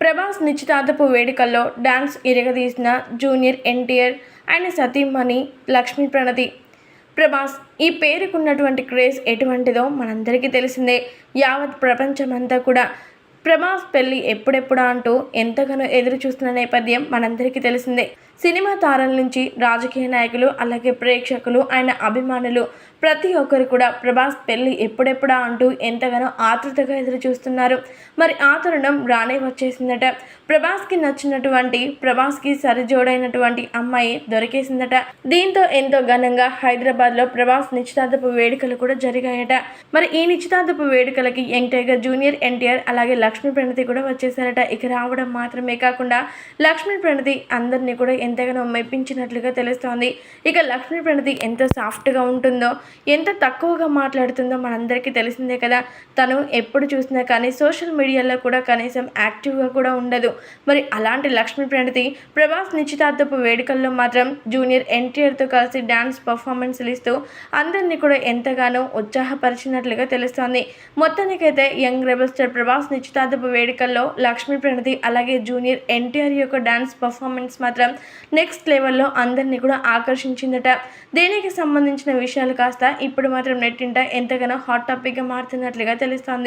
ప్రభాస్ నిశ్చితార్థపు వేడుకల్లో డాన్స్ ఇరగదీసిన జూనియర్ ఎన్టీఆర్ ఆయన సతీమణి లక్ష్మీ ప్రణతి. ప్రభాస్ ఈ పేరుకున్నటువంటి క్రేజ్ ఎటువంటిదో మనందరికీ తెలిసిందే. యావత్ ప్రపంచమంతా కూడా ప్రభాస్ పెళ్ళి ఎప్పుడెప్పుడా అంటూ ఎంతగానో ఎదురు చూస్తున్న నేపథ్యం మనందరికీ తెలిసిందే. సినిమా తారల నుంచి రాజకీయ నాయకులు అలాగే ప్రేక్షకులు ఆయన అభిమానులు ప్రతి ఒక్కరు కూడా ప్రభాస్ పెళ్ళి ఎప్పుడెప్పుడా అంటూ ఎంతగానో ఆతృతగా ఎదురు చూస్తున్నారు మరి ఆ తరుణం రానే వచ్చేసిందట. ప్రభాస్కి నచ్చినటువంటి ప్రభాస్కి సరిజోడైనటువంటి అమ్మాయి దొరికేసిందట. దీంతో ఎంతో ఘనంగా హైదరాబాద్లో ప్రభాస్ నిశ్చితార్థపు వేడుకలు కూడా జరిగాయట. మరి ఈ నిశ్చితార్థపు వేడుకలకి యంగ్ టైగర్ జూనియర్ ఎన్టీఆర్ అలాగే లక్ష్మీ ప్రణతి కూడా వచ్చేసారట. ఇక రావడం మాత్రమే కాకుండా లక్ష్మీ ప్రణతి అందరినీ కూడా ఎంతగానో మెప్పించినట్లుగా తెలుస్తోంది. ఇక లక్ష్మీ ప్రణతి ఎంత సాఫ్ట్గా ఉంటుందో ఎంత తక్కువగా మాట్లాడుతుందో మనందరికీ తెలిసిందే కదా. తను ఎప్పుడు చూసినా కానీ సోషల్ మీడియాలో కూడా కనీసం యాక్టివ్గా కూడా ఉండదు. మరి అలాంటి లక్ష్మీ ప్రణతి ప్రభాస్ నిశ్చితార్థపు వేడుకల్లో మాత్రం జూనియర్ ఎన్టీఆర్తో కలిసి డ్యాన్స్ పర్ఫార్మెన్స్లు ఇస్తూ అందరినీ కూడా ఎంతగానో ఉత్సాహపరిచినట్లుగా తెలుస్తోంది. మొత్తానికైతే యంగ్ రెబల్ స్టార్ ప్రభాస్ నిశ్చితార్థపు వేడుకల్లో లక్ష్మీ ప్రణతి అలాగే జూనియర్ ఎన్టీఆర్ యొక్క డ్యాన్స్ పర్ఫార్మెన్స్ మాత్రం నెక్స్ట్ లెవెల్లో అందరినీ కూడా ఆకర్షించిందట. దీనికి సంబంధించిన విషయాలు కాస్త ఇప్పుడు మాత్రం నెట్టింట ఎంతగానో హాట్ టాపిక్గా మారుతున్నట్లుగా తెలుస్తోంది.